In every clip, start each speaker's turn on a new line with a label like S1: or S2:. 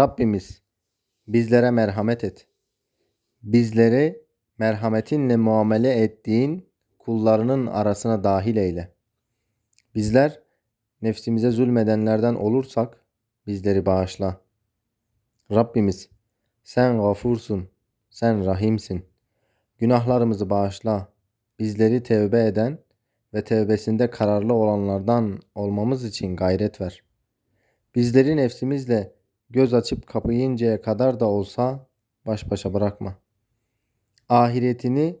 S1: Rabbimiz bizlere merhamet et. Bizleri merhametinle muamele ettiğin kullarının arasına dahil eyle. Bizler nefsimize zulmedenlerden olursak bizleri bağışla. Rabbimiz sen gafursun, sen rahimsin. Günahlarımızı bağışla. Bizleri tevbe eden ve tevbesinde kararlı olanlardan olmamız için gayret ver. Bizleri nefsimizle göz açıp kapayıncaya kadar da olsa baş başa bırakma. Ahiretini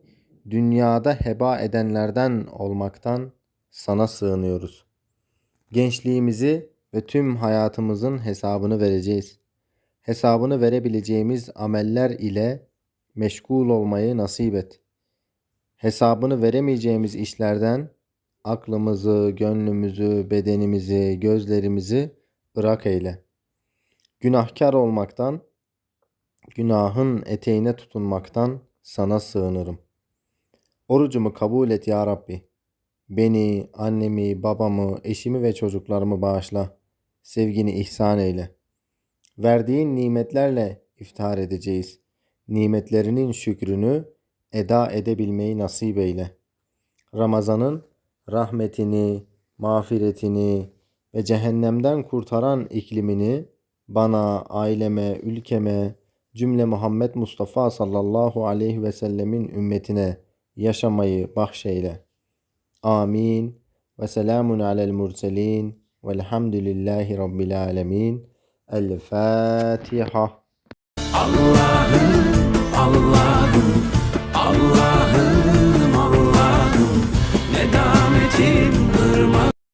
S1: dünyada heba edenlerden olmaktan sana sığınıyoruz. Gençliğimizi ve tüm hayatımızın hesabını vereceğiz. Hesabını verebileceğimiz ameller ile meşgul olmayı nasip et. Hesabını veremeyeceğimiz işlerden aklımızı, gönlümüzü, bedenimizi, gözlerimizi ırak eyle. Günahkar olmaktan, günahın eteğine tutunmaktan sana sığınırım. Orucumu kabul et ya Rabbi. Beni, annemi, babamı, eşimi ve çocuklarımı bağışla. Sevgini ihsan eyle. Verdiğin nimetlerle iftihar edeceğiz. Nimetlerinin şükrünü eda edebilmeyi nasip eyle. Ramazan'ın rahmetini, mağfiretini ve cehennemden kurtaran iklimini bana, aileme, ülkeme, cümle Muhammed Mustafa sallallahu aleyhi ve sellemin ümmetine yaşamayı bahşeyle. Amin. Ve selamun alel murselin. Velhamdülillahi Rabbil alemin. El Fatiha.
S2: Allah'ım Allah'ım